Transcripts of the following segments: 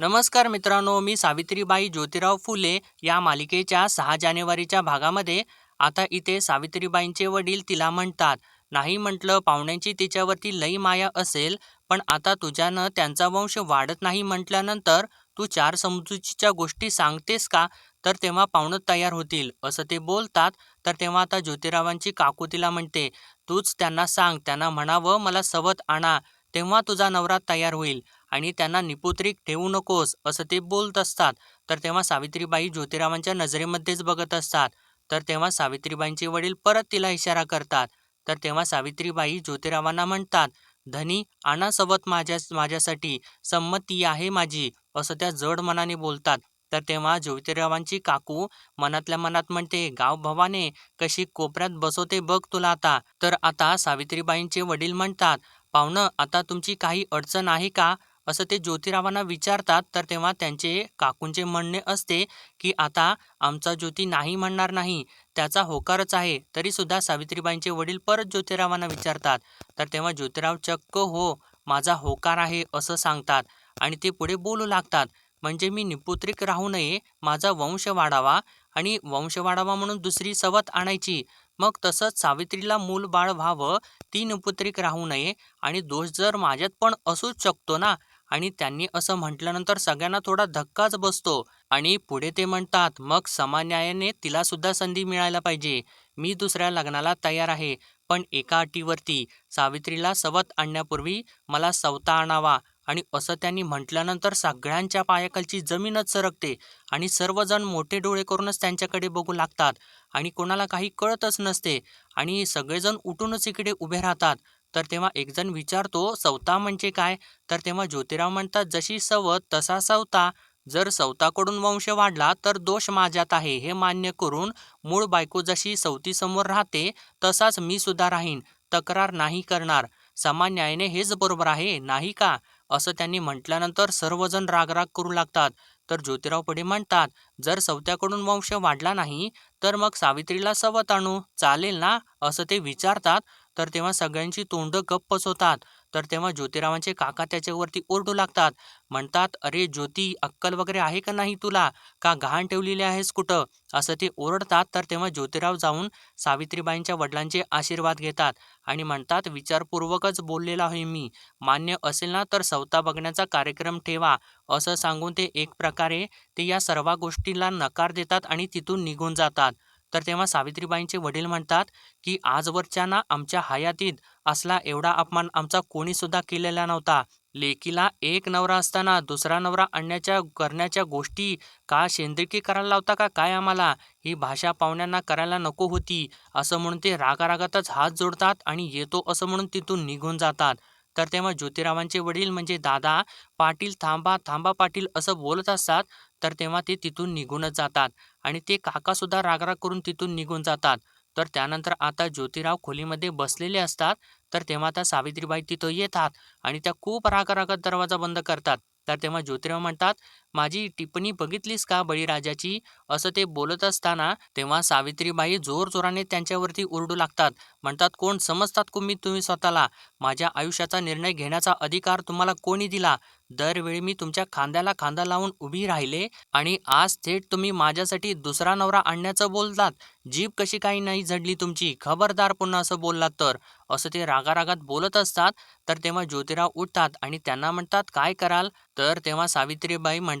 नमस्कार मित्रांनो मी सावित्रीबाई ज्योतिराव फुले या मालिकेच्या सहा जानेवारीच्या भागामध्ये. आता इथे सावित्रीबाईंचे वडील तिला म्हणतात नाही म्हटलं पाहुण्यांची तिच्यावरती लई माया असेल पण आता तुझ्यानं त्यांचा वंश वाढत नाही म्हटल्यानंतर तू चार समजुतीच्या गोष्टी सांगतेस का? तर तेव्हा पाहुणं तयार होतील. असं ते बोलतात. तर तेव्हा आता ज्योतिरावांची काकू तिला म्हणते तूच त्यांना सांग त्यांना म्हणावं मला सवत आणा तेव्हा तुझा नवरा तयार होईल. आणि त्यांना निपुत्रिक ठेवू नकोस असं ते बोलत असतात. तर तेव्हा सावित्रीबाई ज्योतिरावांच्या नजरेमध्येच बघत असतात. तर तेव्हा सावित्रीबाईंचे वडील परत तिला इशारा करतात. तर तेव्हा सावित्रीबाई ज्योतिरावांना म्हणतात धनी आणासोबत माझ्या माझ्यासाठी. संमती आहे माझी असं त्या जड मनाने बोलतात. तर तेव्हा ज्योतिरावांची काकू मनातल्या मनात म्हणते गाव भवाने कशी कोपऱ्यात बसवते बघ तुला आता. तर आता सावित्रीबाईंचे वडील म्हणतात पाहुणं आता तुमची काही अडचण आहे का? असं ते ज्योतिरावांना विचारतात तर तेव्हा त्यांचे काकूंचे म्हणणे असते की आता आमचा ज्योती नाही म्हणणार नाही त्याचा होकारच आहे तरीसुद्धा सावित्रीबाईंचे वडील परत ज्योतिरावांना विचारतात. तर तेव्हा ज्योतिराव चक्क हो माझा होकार आहे असं सांगतात आणि ते पुढे बोलू लागतात. म्हणजे मी निपुत्रिक राहू नये माझा वंश वाढावा आणि वंश वाढावा म्हणून दुसरी सवत आणायची. मग तसंच सावित्रीला मूल बाळ व्हावं ती निपुत्रिक राहू नये आणि दोष जर माझ्यात पण असूच शकतो ना आणि त्यांनी असं म्हटल्यानंतर सगळ्यांना थोडा धक्काच बसतो. आणि पुढे ते म्हणतात मग समान्यायाने तिलासुद्धा तिला सुद्धा संधी मिळायला पाहिजे. मी दुसऱ्या लग्नाला तयार आहे. पण एका अटीवरती. सावित्रीला सवत आणण्यापूर्वी मला सवता आणावा. आणि असं त्यांनी म्हटल्यानंतर सगळ्यांच्या पायाखालची जमीनच सरकते. आणि सर्वजण मोठे डोळे करूनच त्यांच्याकडे बघू लागतात. आणि कोणाला काही कळतच नसते. आणि सगळेजण उठूनच इकडे उभे राहतात. तर तेव्हा एकजण विचारतो सवता म्हणजे काय? तर तेव्हा ज्योतिराव म्हणतात जशी सवत तसा सवता. जर सवताकडून वंश वाढला तर दोष माझ्यात आहे. हे मान्य करून मूळ बायको जशी सवतीसमोर राहते तसाच मी सुद्धा राहीन. तक्रार नाही करणार. समान न्यायाने हेच बरोबर आहे नाही का? असं त्यांनी म्हटल्यानंतर सर्वजण रागराग करू लागतात. तर ज्योतिराव पुढे म्हणतात जर सवत्याकडून वंश वाढला नाही तर मग सावित्रीला सवत आणू. चालेल ना? असं ते विचारतात. तर तेव्हा सगळ्यांची तोंड गप्पच होतात तर तेव्हा ज्योतिरावांचे काका त्याच्यावरती ओरडू लागतात. म्हणतात अरे ज्योती अक्कल वगैरे आहे का नाही तुला? का गहाण ठेवलेली आहेस कुठं? असं ते ओरडतात. तर तेव्हा ज्योतिराव जाऊन सावित्रीबाईंच्या वडिलांचे आशीर्वाद घेतात आणि म्हणतात विचारपूर्वकच बोललेला आहे मी. मान्य असेल ना तर सवता बघण्याचा कार्यक्रम ठेवा. असं सांगून ते एक प्रकारे ते या सर्व गोष्टीला नकार देतात आणि तिथून निघून जातात. तर तेव्हा सावित्रीबाईंचे वडील म्हणतात की आजवरच्या ना आमच्या हयातीत असला एवढा अपमान आमचा कोणीसुद्धा केलेला नव्हता. लेकीला एक नवरा असताना दुसरा नवरा आणण्याच्या करण्याच्या गोष्टी का शेंद्रिकी करायला लावता का काय आम्हाला? ही भाषा पाहुण्यांना करायला नको होती. असं म्हणून ते रागारागातच हात जोडतात आणि येतो असं म्हणून तिथून निघून जातात. तर तेव्हा ज्योतिरावांचे वडील म्हणजे दादा पाटील थांबा थांबा पाटील असं बोलत असतात. तर तेव्हा ते तिथून निघूनच जातात. आणि ते काकासुद्धा रागराग करून तिथून निघून जातात. तर त्यानंतर आता ज्योतिराव खोलीमध्ये बसलेले असतात तर तेव्हा आता सावित्रीबाई तिथं येतात आणि त्या खूप रागारागात दरवाजा बंद करतात. तर तेव्हा ज्योतिराव म्हणतात माझी टिप्पणी बघितलीस का बळीराजाची? असं ते बोलत असताना तेव्हा सावित्रीबाई जोर जोराने त्यांच्यावरती ओरडू लागतात. म्हणतात कोण समजतात कुमी तुम्ही स्वतःला? माझ्या आयुष्याचा निर्णय घेण्याचा अधिकार तुम्हाला कोणी दिला? दरवेळी मी तुमच्या खांद्याला खांदा लावून उभी राहिले आणि आज थेट तुम्ही माझ्यासाठी दुसरा नवरा आणण्याचं बोलतात जीभ कशी काही नाही झडली तुमची? खबरदार पुन्हा असं बोललात तर? असं ते रागारागात बोलत असतात. तर तेव्हा ज्योतिराव उठतात आणि त्यांना म्हणतात काय कराल? तर तेव्हा सावित्रीबाई म्हणतात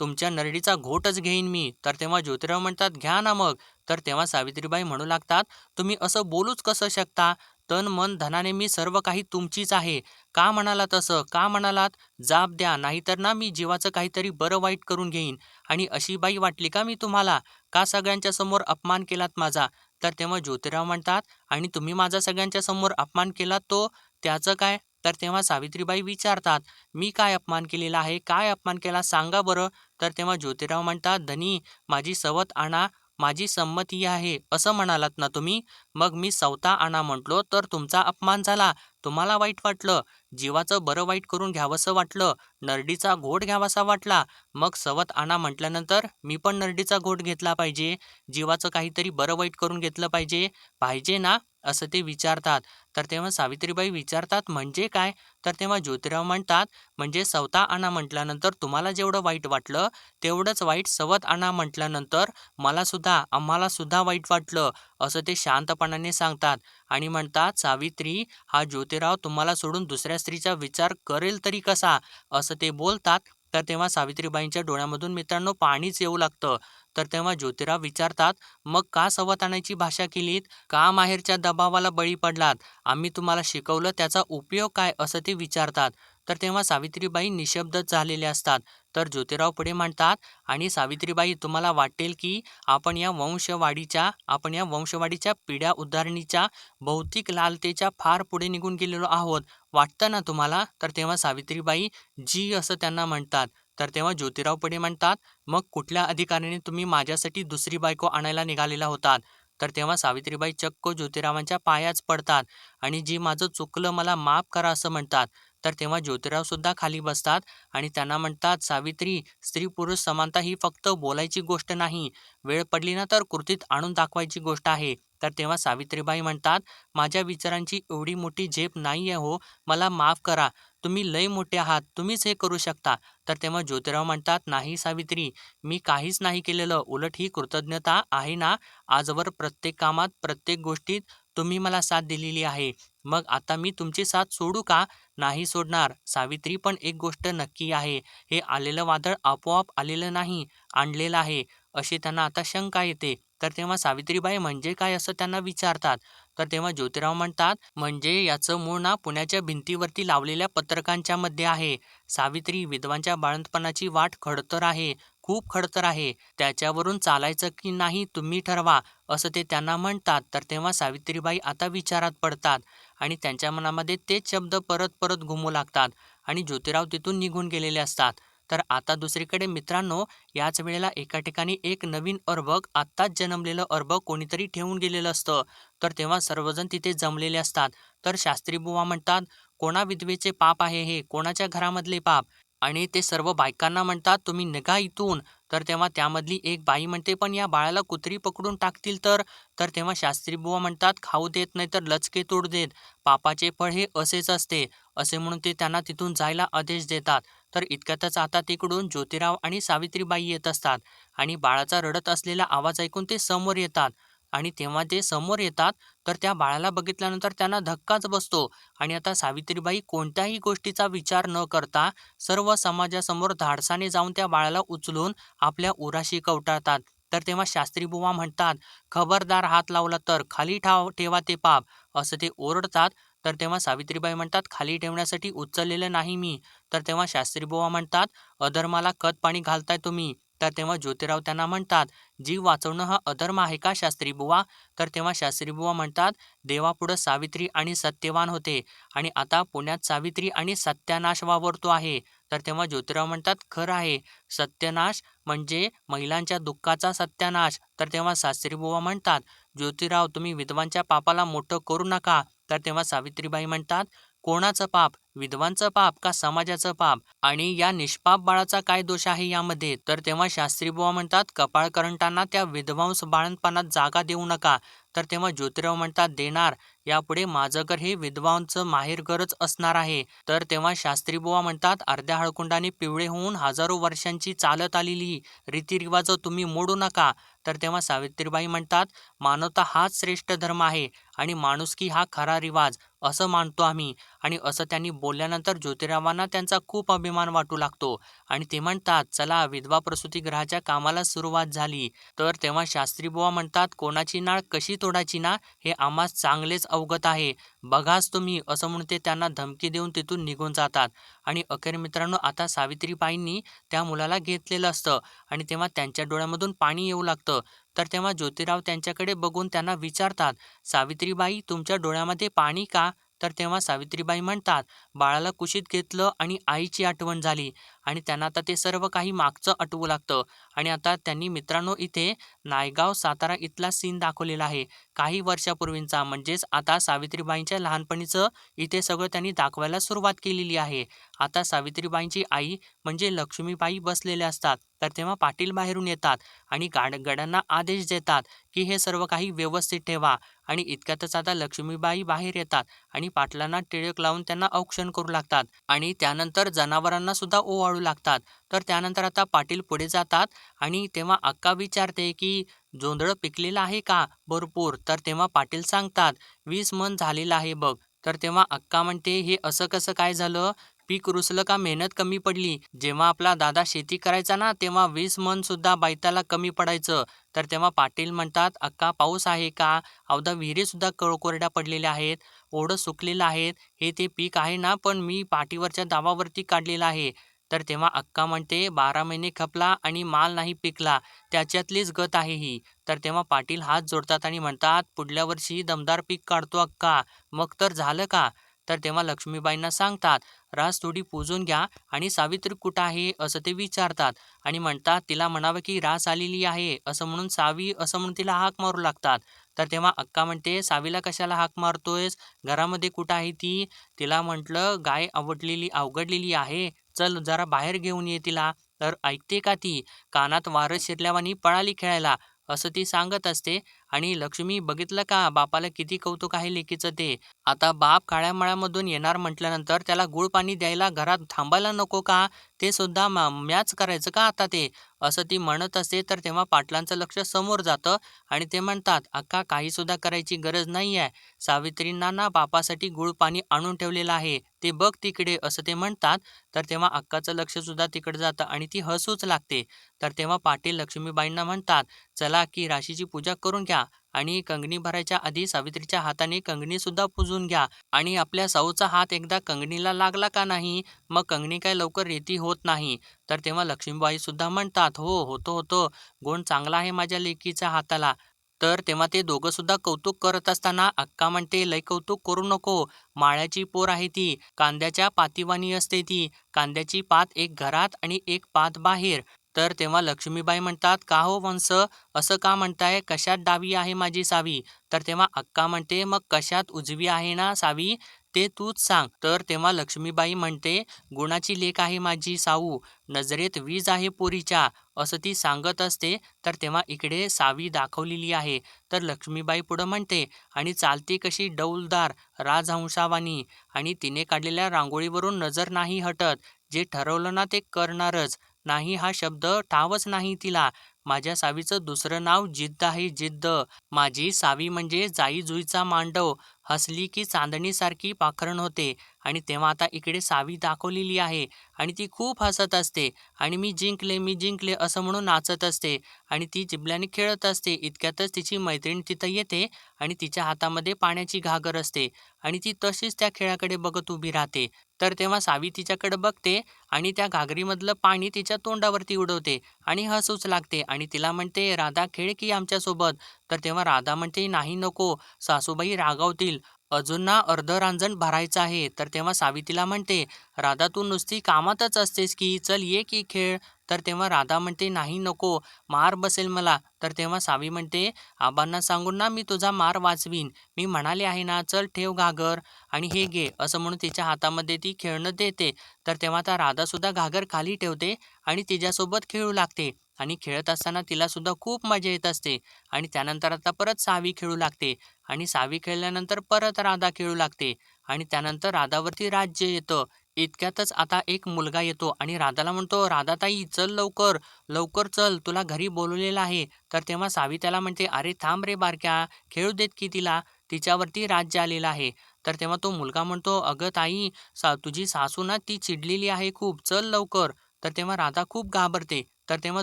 तुमच्या नरडीचा घोटच घेईन मी. तर तेव्हा ज्योतिराव म्हणतात घ्या ना मग. तर तेव्हा सावित्रीबाई म्हणू लागतात तुम्ही असं बोलूच कसं शकता? तन मन धनाने मी सर्व काही तुमचीच आहे. का म्हणाला तसं? का म्हणालात? जाब द्या नाहीतर ना मी जीवाचं काहीतरी बरं वाईट करून घेईन. आणि अशी बाई वाटली का मी तुम्हाला? का सगळ्यांच्या समोर अपमान केलात माझा? तर तेव्हा ज्योतिराव म्हणतात आणि तुम्ही माझा सगळ्यांच्या समोर अपमान केलात तो? त्याचं काय? तर तेव्हा सावित्रीबाई विचारतात मी काय अपमान केलेला आहे? काय अपमान केला? सांगा बरं. तर तेव्हा ज्योतिराव म्हणतात धनी माझी सवत आणा माझी संमती आहे. असं म्हणालात ना तुम्ही? मग मी सवता आणा म्हटलो तर तुमचा अपमान झाला. तुम्हाला वाईट वाटलं. जीवाचं बरं वाईट करून घ्यावंसं वाटलं. नरडीचा घोट घ्यावासा वाटला. मग सवत आणा म्हटल्यानंतर मी पण नरडीचा घोट घेतला पाहिजे. जीवाचं काहीतरी बरं वाईट करून घेतलं पाहिजे. पाहिजे ना? असं ते विचारतात. तर तेव्हा सावित्रीबाई विचारतात म्हणजे काय? तर तेव्हा ज्योतिराव म्हणतात म्हणजे सवता आणा म्हटल्यानंतर तुम्हाला जेवढं वाईट वाटलं तेवढंच वाईट सवत आणा म्हटल्यानंतर मला सुद्धा वाईट वाटलं असं ते शांतपणाने सांगतात. आणि म्हणतात सावित्री हा ज्योतिराव तुम्हाला सोडून दुसऱ्या स्त्रीचा विचार करेल तरी कसा? असं ते बोलतात. तर तेव्हा सावित्रीबाईंच्या डोळ्यामधून मित्रांनो पाणीच येऊ लागतं. तर तेव्हा ज्योतिराव विचारतात मग का सवत आणायची भाषा केलीत? का माहेरच्या दबावाला बळी पडलात? आम्ही तुम्हाला शिकवलं त्याचा उपयोग काय? असं ते विचारतात. तर तेव्हा सावित्रीबाई निशब्द झालेले असतात. तर ज्योतिराव पुढे म्हणतात आणि सावित्रीबाई तुम्हाला वाटेल की आपण या वंशवाढीच्या आपण या वंशवाढीच्या पिढ्या उदाहरणीच्या भौतिक लालतेच्या फार पुढे निघून गेलेलो आहोत. वाटतं ना तुम्हाला? तर तेव्हा सावित्रीबाई जी असं त्यांना म्हणतात. तर तेव्हा ज्योतिराव पुढे म्हणतात मग कुठल्या अधिकाऱ्याने तुम्ही माझ्यासाठी दुसरी बायको आणायला निघालेला होतात? तर तेव्हा सावित्रीबाई चक्क ज्योतिरावांच्या पायाच पडतात. आणि जी माझं चुकलं मला माफ करा असं म्हणतात. तर तेव्हा ज्योतिरावसुद्धा खाली बसतात आणि त्यांना म्हणतात सावित्री स्त्री पुरुष समानता ही फक्त बोलायची गोष्ट नाही. वेळ पडली ना तर कृतीत आणून दाखवायची गोष्ट आहे. तर तेव्हा सावित्रीबाई म्हणतात माझ्या विचारांची एवढी मोठी झेप नाही आहे हो. मला माफ करा. तुम्ही लय मोठे आहात. तुम्हीच हे करू शकता. तर तेव्हा ज्योतिराव म्हणतात नाही सावित्री. मी काहीच नाही केलेलं. उलट ही कृतज्ञता आहे ना? आजवर प्रत्येक कामात प्रत्येक गोष्टीत तुम्ही मला साथ दिलेली आहे. मग आता मी तुमची साथ सोडू का? नाही सोडणार. सावित्री पण एक गोष्ट नक्की आहे. हे आलेलं वादळ आपोआप आलेलं नाही आणलेलं आहे अशी त्यांना आता शंका येते. तर तेव्हा सावित्रीबाई म्हणजे काय असं त्यांना विचारतात. तर तेव्हा ज्योतिराव म्हणतात म्हणजे याचं मूळ ना पुण्याच्या भिंतीवरती लावलेल्या पत्रकांच्या मध्ये आहे. सावित्री विधवांच्या बाळंतपणाची वाट खडतर आहे खूप खडतर आहे. त्याच्यावरून चालायचं की नाही तुम्ही ठरवा असं ते त्यांना म्हणतात. तर तेव्हा सावित्रीबाई आता विचारात पडतात. आणि त्यांच्या मनामध्ये तेच शब्द परत परत घुमू लागतात आणि ज्योतिराव तिथून निघून गेलेले असतात. तर आता दुसरीकडे मित्रांनो याच वेळेला एका ठिकाणी एक नवीन अर्भक आत्ताच जन्मलेलं अर्भक कोणीतरी ठेवून गेलेलं असतं. तर तेव्हा सर्वजण तिथे जमलेले असतात. तर शास्त्री बुवा म्हणतात कोणा विधवेचे पाप आहे हे? कोणाच्या घरामधले पाप? आणि ते सर्व बायकांना म्हणतात तुम्ही निघा इथून. तर तेव्हा त्यामधली एक बाई म्हणते पण या बाळाला कुत्री पकडून टाकतील तर? तर तेव्हा शास्त्री बुवा म्हणतात खाऊ देत नाही तर लचके तोड देत. पापाचे फळ हे असेच असते. असे म्हणून ते त्यांना तिथून जायला आदेश देतात. तर इतक्यातच आता तिकडून ज्योतिराव आणि सावित्रीबाई येत असतात आणि बाळाचा रडत असलेला आवाज ऐकून ते समोर येतात. आणि तेव्हा ते समोर येतात तर त्या बाळाला बघितल्यानंतर त्यांना धक्काच बसतो. आणि आता सावित्रीबाई कोणत्याही गोष्टीचा विचार न करता सर्व समाजासमोर धाडसाने जाऊन त्या बाळाला उचलून आपल्या उराशी कवटाळतात. तर तेव्हा शास्त्रीबुवा म्हणतात खबरदार हात लावला तर खाली ठाव ठेवा ते पाप. असं ते ओरडतात. तर तेव्हा सावित्रीबाई म्हणतात खाली ठेवण्यासाठी उचललेलं नाही मी. तर तेव्हा शास्त्रीबुवा म्हणतात अधर्माला खत पाणी घालताय तुम्ही. तर तेव्हा ज्योतिराव त्यांना म्हणतात जीव वाचवणं हा अधर्म आहे का शास्त्रीबुवा तर तेव्हा शास्त्रीबुवा म्हणतात देवापुढं सावित्री आणि सत्यवान होते आणि आता पुण्यात सावित्री आणि सत्यानाश वावरतो आहे. तर तेव्हा ज्योतिराव म्हणतात खरं आहे सत्यनाश म्हणजे महिलांच्या दुःखाचा सत्यानाश. तर तेव्हा शास्त्रीबुवा म्हणतात ज्योतिराव तुम्ही विधवांच्या पापाला मोठं करू नका. तर तेव्हा सावित्रीबाई म्हणतात कोणाचं पाप विधवांचं पाप का समाजाचं पाप? आणि या निष्पाप बाळाचा काय दोष आहे यामध्ये? तर तेव्हा शास्त्री बुवा म्हणतात कपाळ करंटांना त्या विधवांस बाळणपणात जागा देऊ नका. तर तेव्हा ज्योतिराव म्हणतात देणार. यापुढे माझं घर हे विधवांचं माहेरघरच असणार आहे. तर तेव्हा शास्त्री बुवा म्हणतात अर्ध्या हळकुंडाने पिवळे होऊन हजारो वर्षांची चालत आलेली रीतिरिवाज तुम्ही मोडू नका. तर तेव्हा सावित्रीबाई म्हणतात मानवता हाच श्रेष्ठ धर्म आहे. आणि माणुसकी हा खरा रिवाज असं मानतो आम्ही. आणि असं त्यांनी बोलल्यानंतर ज्योतिरावांना त्यांचा खूप अभिमान वाटू लागतो. आणि ते म्हणतात चला विधवा प्रसूतीगृहाच्या कामाला सुरुवात झाली. तर तेव्हा शास्त्री बुवा म्हणतात कोणाची नाळ कशी तोडायची ना हे आम्हास चांगलेच अवगत आहे. बघाच तुम्ही असं म्हणून ते त्यांना धमकी देऊन तिथून निघून जातात. आणि अखेर मित्रांनो आता सावित्रीबाईंनी त्या मुलाला घेतलेलं असतं. आणि तेव्हा त्यांच्या डोळ्यामधून पाणी येऊ लागतं. तर तेव्हा ज्योतिराव त्यांच्याकडे बघून त्यांना विचारतात सावित्रीबाई तुमच्या डोळ्यामध्ये पाणी का? तर तेव्हा सावित्रीबाई म्हणतात बाळाला कुशीत घेतलं आणि आईची आठवण झाली. आणि त्यांना आता ते सर्व काही मागचं आठवू लागतं. आणि आता त्यांनी मित्रांनो इथे नायगाव सातारा इथला सीन दाखवलेला आहे. काही वर्षापूर्वींचा म्हणजेच आता सावित्रीबाईंच्या लहानपणीचं इथे सगळं त्यांनी दाखवायला सुरुवात केलेली आहे. आता सावित्रीबाईंची आई म्हणजे लक्ष्मीबाई बसलेल्या असतात. तर तेव्हा पाटील बाहेरून येतात आणि गाड गड्यांना आदेश देतात की हे सर्व काही व्यवस्थित ठेवा. आणि इतक्यातच आता लक्ष्मीबाई बाहेर येतात आणि पाटलांना टिळक लावून त्यांना औक्षण करू लागतात आणि त्यानंतर जनावरांना सुद्धा ओवाळू लागतात. तर त्यानंतर आता पाटील पुढे जातात आणि तेव्हा अक्का विचारते की जोंधळं पिकलेलं आहे का भरपूर? तर तेव्हा पाटील सांगतात वीस मन झालेलं आहे बघ. तर तेव्हा अक्का म्हणते हे असं कसं काय झालं? पीक रुसलं का? मेहनत कमी पडली. जेव्हा आपला दादा शेती करायचा ना तेव्हा वीस मन सुद्धा बायताला कमी पडायचं. तर तेव्हा पाटील म्हणतात अक्का पाऊस आहे का? अवधा विहिरी सुद्धा कोरड्या पडलेल्या आहेत. ओढं सुकलेलं आहेत हे ते पीक आहे ना पण मी पाठीवरच्या दाबावरती काढलेलं आहे. तर तेव्हा अक्का म्हणते बारा महिने खपला आणि माल नाही पिकला. त्याच्यातलीच गत आहे ही. तर तेव्हा पाटील हात जोडतात आणि म्हणतात पुढल्या वर्षी दमदार पीक काढतो अक्का. मग तर झालं का? तर तेव्हा लक्ष्मीबाईंना सांगतात रास थोडी पूजून घ्या आणि सावित्री कुठं आहे असं ते विचारतात आणि म्हणतात तिला म्हणावं की रास आलेली आहे. असं म्हणून सावी असं म्हणून तिला हाक मारू लागतात. तर तेव्हा अक्का म्हणते सावीला कशाला हाक मारतोयस? घरामध्ये कुठं आहे ती? तिला म्हटलं गाय आवडलेली अवघडलेली आहे. चल जरा बाहेर घेऊन ये तिला. तर ऐकते का ती? कानात वारं शिरल्यावानी पळाली खेळायला. असं ती सांगत असते. आणि लक्ष्मी बघितलं का? बापाला किती कौतुक आहे लेकीचं ते. आता बाप काळ्या मळ्यामधून येणार म्हटल्यानंतर त्याला गुळ पाणी द्यायला घरात थांबायला नको का? ते सुद्धा मॅच करायचं का आता ते? असं ती म्हणत असते तर तेव्हा पाटलांचं लक्ष समोर जातं आणि ते म्हणतात अक्का काही सुद्धा करायची गरज नाही आहे सावित्रींना ना बापासाठी गुळ पाणी आणून ठेवलेलं आहे. ते बघ तिकडे असं ते म्हणतात. तर तेव्हा अक्काचं लक्ष सुद्धा तिकडे जातं आणि ती हसूच लागते. तर तेव्हा पाटील लक्ष्मीबाईंना म्हणतात चला की राशीची पूजा करून घ्या. आणि कंगणी भरायच्या आधी सावित्रीच्या हाताने कंगणी सुद्धा पुजून घ्या. आणि आपल्या साऊचा हात एकदा कंगणीला लागला का नाही? मग कंगणी काय लवकर रेती होत नाही. तर तेव्हा लक्ष्मीबाई सुद्धा म्हणतात हो होतो होतो. गुण चांगला आहे माझ्या लेकीच्या हाताला. तर तेव्हा ते दोघं सुद्धा कौतुक करत असताना अक्का म्हणते लय कौतुक करू नको. माळ्याची पोर आहे ती. कांद्याच्या पातीवानी असते ती. कांद्याची पात एक घरात आणि एक पात बाहेर. तर तेव्हा लक्ष्मीबाई म्हणतात का हो वंश? असं का म्हणताय? कशात डावी आहे माझी सावी? तर तेव्हा अक्का म्हणते मग कशात उजवी आहे ना सावी? ते तूच सांग. तर तेव्हा लक्ष्मीबाई म्हणते गुणाची लेख आहे माझी साऊ नजरेत वीज आहे पोरीच्या. असं ती सांगत असते. तर तेव्हा इकडे सावी दाखवलेली आहे. तर लक्ष्मीबाई पुढं म्हणते आणि चालते कशी डौलदार राजहंसावानी आणि तिने काढलेल्या रांगोळीवरून नजर नाही हटत. जे ठरवलं ना ते करणारच. नाही हा शब्द ठावच नाही तिला. माझ्या सावीचं दुसरं नाव जिद्द आहे जिद्द. माझी सावी म्हणजे जाई जुईचा मांडव. हसली की चांदणीसारखी पाखरण होते. आणि तेव्हा आता इकडे सावी दाखवलेली आहे. आणि ती खूप हसत असते. आणि मी जिंकले मी जिंकले असं म्हणून नाचत असते. आणि ती जिबल्याने खेळत असते. इतक्यातच तिची मैत्रीण तिथं येते आणि तिच्या हातामध्ये पाण्याची घागर असते. आणि ती तशीच त्या खेळाकडे बघत उभी राहते. तर तेव्हा सावी तिच्याकडे बघते आणि त्या घागरीमधलं पाणी तिच्या तोंडावरती उडवते आणि हसूच लागते आणि तिला म्हणते राधा खेळ की आमच्यासोबत? तर तेव्हा राधा म्हणते नाही नको सासूबाई रागावतील. अजून ना अर्ध रांजण भरायचं आहे. तर तेव्हा सावितीला म्हणते राधा तू नुसती कामातच असतेस की? चल ये की खेळ. तर तेव्हा राधा म्हणते नाही नको मार बसेल मला. तर तेव्हा सावी म्हणते आबांना सांगून ना मी तुझा मार वाचवीन. मी म्हणाले आहे ना चल ठेव घागर आणि हे घे. असं म्हणून तिच्या हातामध्ये ती खेळणं देते. तर तेव्हा त्या राधासुद्धा घागर खाली ठेवते आणि तिच्यासोबत खेळू लागते आणि खेळत असताना तिलासुद्धा खूप मजा येत असते आणि त्यानंतर आता परत सावी खेळू लागते आणि सावी खेळल्यानंतर परत राधा खेळू लागते आणि त्यानंतर राधावरती राज्य येतं. इतक्यातच आता एक मुलगा येतो आणि राधाला म्हणतो राधाताई चल लवकर लवकर चल तुला घरी बोलवलेलं आहे. तर तेव्हा सावी त्याला म्हणते अरे थांब रे बारक्या खेळू देत की तिला? तिच्यावरती राज्य आलेलं आहे. तर तेव्हा तो मुलगा म्हणतो अगं ताई सा तुझी सासू ना ती चिडलेली आहे खूप चल लवकर. तर तेव्हा राधा खूप घाबरते. तर तेव्हा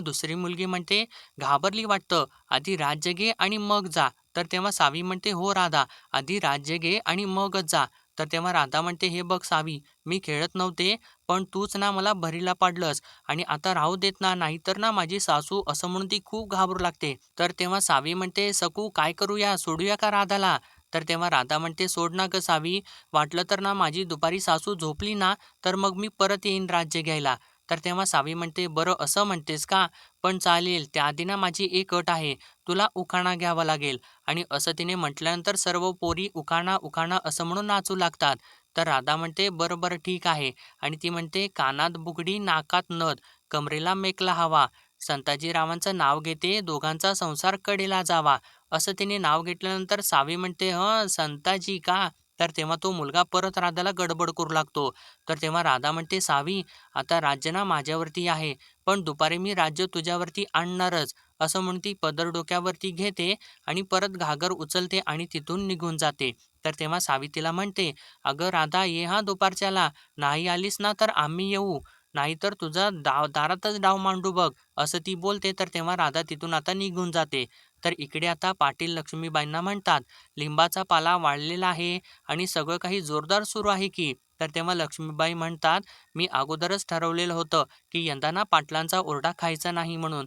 दुसरी मुलगी म्हणते घाबरली वाटतं आधी राज्य घे आणि मग जा. तर तेव्हा सावी म्हणते हो राधा आधी राज्य घे आणि मगच जा. तर तेव्हा राधा म्हणते हे बघ सावी मी खेळत नव्हते पण तूच ना मला भरीला पाडलंस. आणि आता राहू देत ना नाहीतर ना माझी सासू असं म्हणून ती खूप घाबरू लागते. तर तेव्हा सावी म्हणते सकू काय करूया? सोडूया का राधाला? तर तेव्हा राधा म्हणते सोड ना ग सावी. वाटलं तर ना माझी दुपारी सासू झोपली ना तर मग मी परत येईन राज्य घ्यायला. तर तेव्हा सावी म्हणते बरं असं म्हणतेस का? पण चालेल त्याआधी ना माझी एक अट आहे. तुला उखाणा घ्यावा लागेल. आणि असं तिने म्हटल्यानंतर सर्व पोरी उखाणा उखाणा असं म्हणून नाचू लागतात. तर राधा म्हणते बरं बरं ठीक आहे. आणि ती म्हणते कानात बुगडी नाकात नद कमरेला मेकला हवा. संताजीरावांचं नाव घेते दोघांचा संसार कडेला जावा. असं तिने नाव घेतल्यानंतर सावी म्हणते हं संताजी का? तर तेव्हा तो मुलगा परत राधाला गडबड करू लागतो. तर तेव्हा राधा म्हणते सावी आता राज्य ना माझ्यावरती आहे पण दुपारी मी राज्य तुझ्यावरती आणणारच. असं म्हणून ती पदर डोक्यावरती घेते आणि परत घागर उचलते आणि तिथून निघून जाते. तर तेव्हा सावित्रीला म्हणते अगं राधा ये हा दुपारच्याला. नाही आलीस ना तर आम्ही येऊ. नाहीतर तुझा दाव दारातच डाव मांडू बघ. असं ती बोलते. तर तेव्हा राधा तिथून आता निघून जाते. तर इकडे आता पाटील लक्ष्मीबाईंना म्हणतात लिंबाचा पाला वाढलेला आहे आणि सगळं काही जोरदार सुरू आहे की. तर तेव्हा लक्ष्मीबाई म्हणतात मी अगोदरच ठरवलेलं होतं की यंदा ना पाटलांचा ओरडा खायचा नाही म्हणून.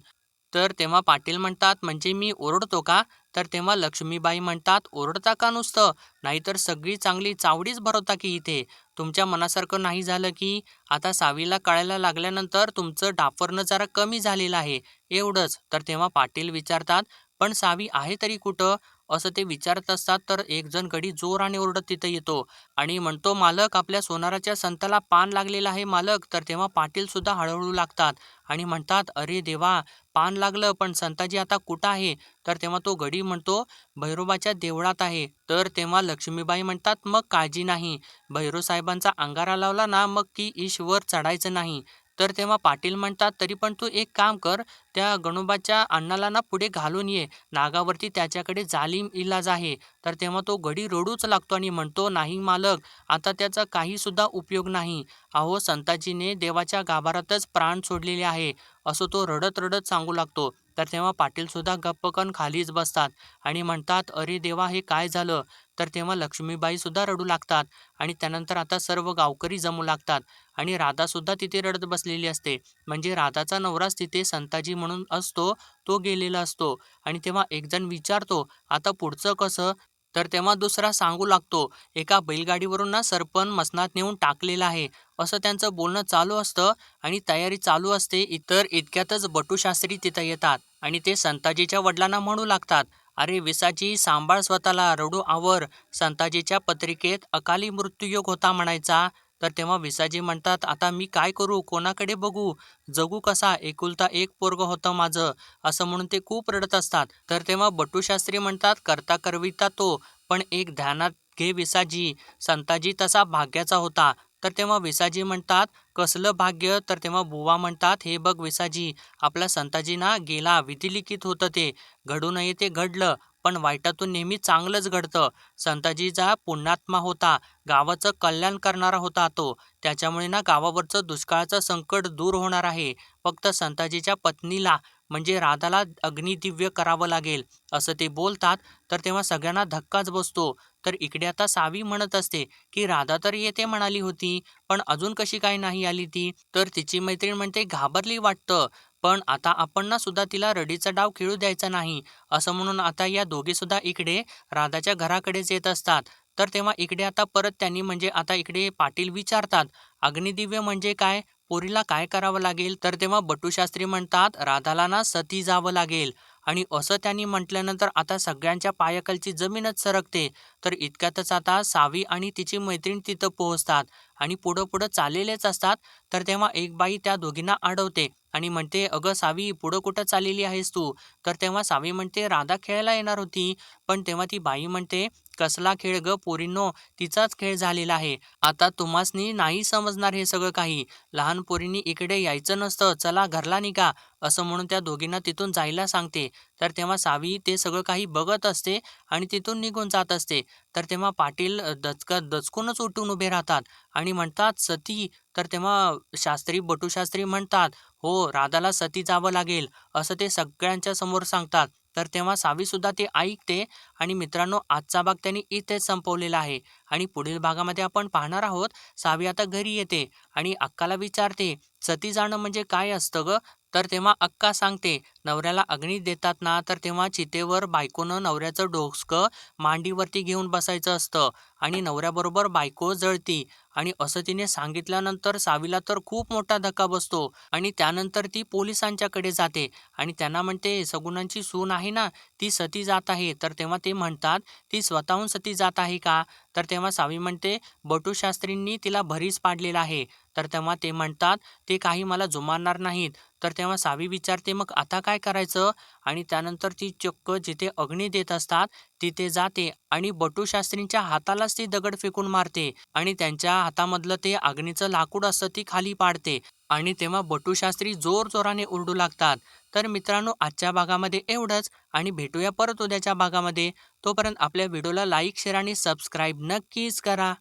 तर तेव्हा पाटील म्हणतात म्हणजे मी ओरडतो का? तर तेव्हा लक्ष्मीबाई म्हणतात ओरडता का नुसतं? नाहीतर सगळी चांगली चावडीच भरवता की इथे? तुमच्या मनासारखं नाही झालं की आता सावीला कळायला लागल्यानंतर तुमचं डाफरणं जरा कमी झालेलं आहे. एवढंच. तर तेव्हा पाटील विचारतात पण सावी आहे तरी कुठं? असं ते विचारत असतात तर एक जण गडी जोराने ओरडत तिथं येतो आणि म्हणतो मालक आपल्या सोनाराच्या संताला पान लागलेलं आहे मालक. तर तेव्हा पाटील सुद्धा हळूहळू लागतात आणि म्हणतात अरे देवा पान लागलं पण संताजी आता कुठं आहे? तर तेव्हा तो गडी म्हणतो भैरोबाच्या देवळात आहे. तर तेव्हा लक्ष्मीबाई म्हणतात मग काळजी नाही. भैरव साहेबांचा अंगारा लावला ना मग की ईश्वर चढायचं नाही. तर तेव्हा पाटील म्हणतात तरी पण तू एक काम कर त्या गणोबाच्या अण्णाला ना पुढे घालून ये. नागावरती त्याच्याकडे जालीम इलाज आहे तर तेव्हा तो गडी रडूच लागतो आणि म्हणतो नाही मालक आता त्याचा काहीसुद्धा उपयोग नाही. अहो संताजीने देवाच्या गाभारातच प्राण सोडलेले आहे. असं तो रडत रडत सांगू लागतो. तर तेव्हा पाटीलसुद्धा गप्पकन खालीच बसतात आणि म्हणतात अरे देवा हे काय झालं? तर तेव्हा लक्ष्मीबाईसुद्धा रडू लागतात आणि त्यानंतर आता सर्व गावकरी जमू लागतात आणि राधासुद्धा तिथे रडत बसलेली असते. म्हणजे राधाचा नवराच तिथे संताजी म्हणून असतो तो गेलेला असतो आणि तेव्हा एकजण विचारतो आता पुढचं कसं? तर तेव्हा दुसरा सांगू लागतो एका बैलगाडीवरून ना सरपण मसनात नेऊन टाकलेलं आहे. असं त्यांचं बोलणं चालू असतं आणि तयारी चालू असते. इतर इतक्यातच बटूशास्त्री तिथं येतात आणि ते संताजीच्या वडिलांना म्हणू लागतात अरे विसाजी सांभाळ स्वतःला रडू आवर. संताजीच्या पत्रिकेत अकाली मृत्यूयोग होता म्हणायचा. तर तेव्हा विसाजी म्हणतात आता मी काय करू? कोणाकडे बघू? जगू कसा? एकुलता एक पोरग होतं माझं. असं म्हणून ते खूप रडत असतात. तर तेव्हा बटूशास्त्री म्हणतात करता करविता तो पण एक ध्यानात घे विसाजी. संताजी तसा भाग्याचा होता. तर तेव्हा विसाजी म्हणतात कसलं भाग्य? तर तेव्हा बुवा म्हणतात हे बघ विसाजी आपला संताजी ना गेला विधिलिखित होतं ते. घडू नये ते घडलं पण वाईटातून नेहमी चांगलंच घडतं. संताजीचा पुण्यात्मा होता गावाचं कल्याण करणारा होता तो. त्याच्यामुळे ना गावावरचं दुष्काळाचं संकट दूर होणार आहे. फक्त संताजीच्या पत्नीला म्हणजे राधाला अग्निदिव्य करावं लागेल असं ते बोलतात. तर तेव्हा सगळ्यांना धक्काच बसतो. तर इकडे आता सावी म्हणत असते की राधा तर येते म्हणाली होती पण अजून कशी काय नाही आली ती? तर तिची मैत्रीण म्हणते घाबरली वाटतं पण आता आपण ना सुद्धा तिला रडीचा डाव खेळू द्यायचा नाही. असं म्हणून आता या दोघेसुद्धा इकडे राधाच्या घराकडेच येत असतात. तर तेव्हा इकडे आता परत त्यांनी म्हणजे आता इकडे पाटील विचारतात अग्निदिव्य म्हणजे काय? पोरीला काय करावं लागेल? तर तेव्हा बटूशास्त्री म्हणतात राधाला ना सती जावं लागेल. आणि असं त्यांनी म्हटल्यानंतर आता सगळ्यांच्या पायाखालची जमीनच सरकते. तर इतक्यातच आता सावी आणि तिची मैत्रीण तिथं पोहोचतात. आणि पुढं पुढं चाललेलेच असतात. तर तेव्हा एक बाई त्या दोघींना अडवते. आणि म्हणते अगं सावी पुढं कुठं चाललेली आहेस तू? तर तेव्हा सावी म्हणते राधा खेळायला येणार होती. पण तेव्हा ती बाई म्हणते कसला खेळ ग पोरींनो तिचाच खेळ झालेला आहे. आता तुम्हासनी नाही समजणार हे सगळं काही. लहान पोरींनी इकडे यायचं नसतं. चला घरला निघा. असं म्हणून त्या दोघींना तिथून जायला सांगते. तर तेव्हा सावी ते सगळं काही बघत असते आणि तिथून निघून जात असते. तर तेव्हा पाटील दचक दचकूनच उठून उभे राहतात आणि म्हणतात सती तर तेव्हा शास्त्री बटूशास्त्री म्हणतात हो राधाला सती जावं लागेल असं ते सगळ्यांच्या समोर सांगतात. तर तेव्हा सावीसुद्धा ते ऐकते आणि मित्रांनो आजचा भाग त्यांनी इथेच संपवलेला आहे. आणि पुढील भागामध्ये आपण पाहणार आहोत सावी आता घरी येते आणि अक्काला विचारते सती जाणं म्हणजे काय असतं ग? तर तेव्हा अक्का सांगते नवऱ्याला अग्नी देतात ना तर तेव्हा चितेवर बायकोनं नवऱ्याचं डोसकं मांडीवरती घेऊन बसायचं असतं आणि नवऱ्याबरोबर बायको जळती आणि असं तिने सांगितल्यानंतर सावीला तर खूप मोठा धक्का बसतो आणि त्यानंतर ती पोलिसांच्याकडे जाते आणि त्यांना म्हणते सगुणांची सून आहे ना ती सती जात आहे. तर तेव्हा ते म्हणतात ती स्वतःहून सती जात आहे का? तर तेव्हा सावी म्हणते बटूशास्त्रींनी तिला भरीस पाडलेला आहे. तर तेव्हा ते म्हणतात ते काही मला जुमानणार नाहीत. तर तेव्हा सावी विचारते मग आता काय काय करायचं? आणि त्यानंतर ती चक्क जिथे अग्नी देत असतात तिथे जाते आणि बटू शास्त्रींच्या हातालाच ती दगड फेकून मारते आणि त्यांच्या हातामधलं ते अग्नीचं लाकूड असतं ती खाली पाडते. आणि तेव्हा बटूशास्त्री जोर जोराने ओरडू लागतात तर मित्रांनो आजच्या भागामध्ये एवढंच आणि भेटूया परत उद्याच्या भागामध्ये. तोपर्यंत आपल्या व्हिडिओला लाईक शेअर आणि सबस्क्राईब नक्कीच करा.